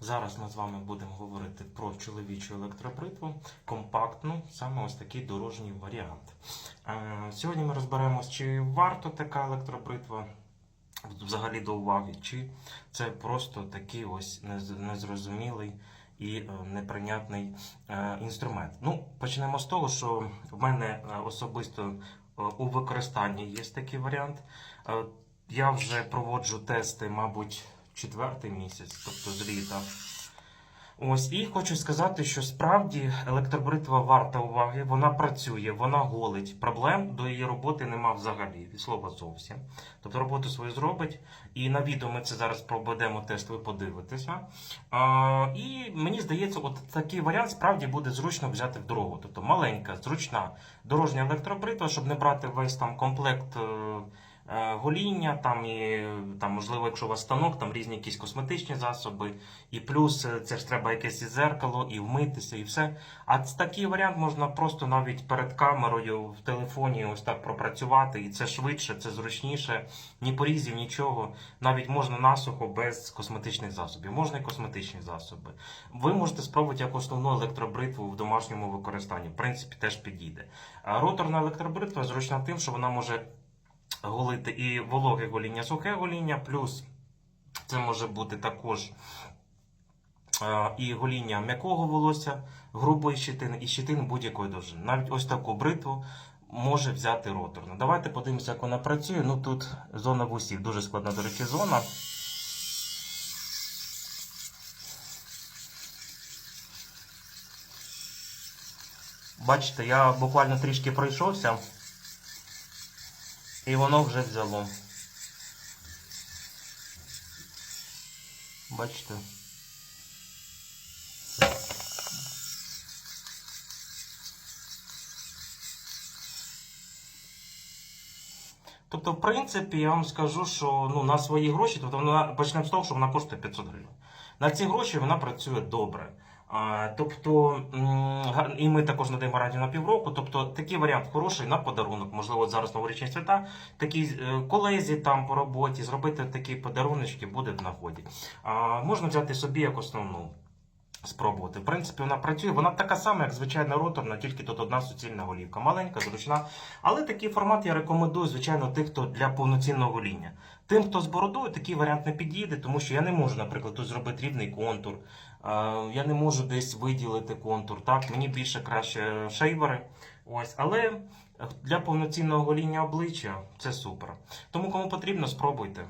Зараз ми з вами будемо говорити про чоловічу електробритву, компактну, саме ось такий дорожній варіант. Е, Сьогодні ми розберемось, чи варто така електробритва взагалі до уваги, чи це просто такий ось незрозумілий і е, неприйнятний е, інструмент. Ну, почнемо з того, що в мене особисто у використанні є такий варіант. Я вже проводжу тести, мабуть, четвертий місяць, тобто з літа. Ось і хочу сказати, що справді електробритва варта уваги, вона працює, вона голить. Проблем до її роботи нема взагалі, від слова зовсім. Тобто роботу свою зробить, і на відео ми це зараз проведемо тест, ви подивитеся. А, і мені здається, от такий варіант справді буде зручно взяти в дорогу. Тобто маленька, зручна дорожня електробритва, щоб не брати весь там комплект. Е, е, Гоління, там і там, можливо, якщо у вас станок, там різні якісь косметичні засоби, і плюс е, це ж треба якесь і зеркало, і вмитися, і все. А такий варіант можна просто навіть перед камерою в телефоні ось так пропрацювати, і це швидше, це зручніше, ні порізів, нічого. Навіть можна насухо без косметичних засобів, можна і косметичні засоби. Ви можете спробувати як основну електробритву в домашньому використанні. В принципі, теж підійде. Роторна електробритва зручна тим, що вона може голити і вологе гоління, сухе гоління, плюс це може бути також е, і гоління м'якого волосся, грубої щитини і щитини будь-якої довжини. Навіть ось таку бритву може взяти роторно. Давайте подивимося, як вона працює. Ну тут зона вусів, дуже складна, до речі, зона. Бачите, я буквально трішки пройшовся, і воно вже взяло. Бачите? Тобто, в принципі, я вам скажу, що ну, на свої гроші, тобто вона почнемо з того, що вона коштує 500 гривень. На ці гроші вона працює добре. Тобто, і ми також надаємо гарантію на півроку. Тобто, такий варіант хороший на подарунок. Можливо, зараз новорічні свята, такій е, колезі там по роботі, зробити такі подаруночки буде в нагоді. Можна взяти собі як основну. Спробувати. В принципі, вона працює. Вона така сама, як звичайна роторна, тільки тут одна суцільна голівка. Маленька, зручна. Але такий формат я рекомендую, звичайно, тих, хто для повноцінного гоління. Тим, хто з бородою, такий варіант не підійде, тому що я не можу, наприклад, тут зробити рівний контур. Я не можу десь виділити контур. Так, мені більше краще шейвери. Ось, але для повноцінного гоління обличчя це супер. Тому кому потрібно, спробуйте.